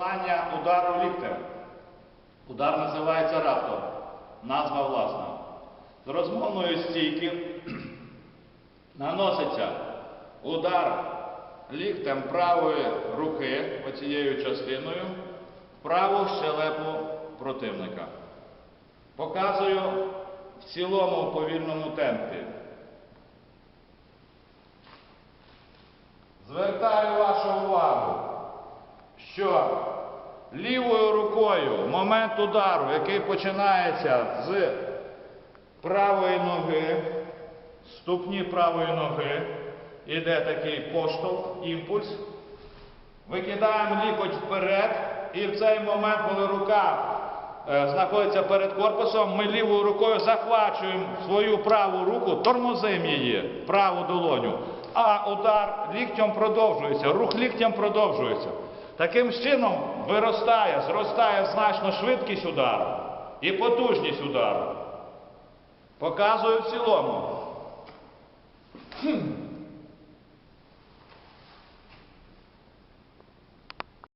виконання удару ліктем. Удар називається раптор. Назва власна. З розмовної стійки наноситься удар ліктем правої руки оцією частиною в праву щелепу противника. Показую в цілому повільному темпі. Звертаю вашу увагу, що лівою рукою момент удару, який починається з правої ноги, ступні правої ноги, іде такий поштовх, імпульс. Викидаємо лікоть вперед, і в цей момент, коли рука е, знаходиться перед корпусом, ми лівою рукою захвачуємо свою праву руку, тормозимо її, праву долоню, а удар ліктем продовжується, рух ліктем продовжується. Таким чином виростає, зростає значно швидкість удару і потужність удару. Показую в цілому.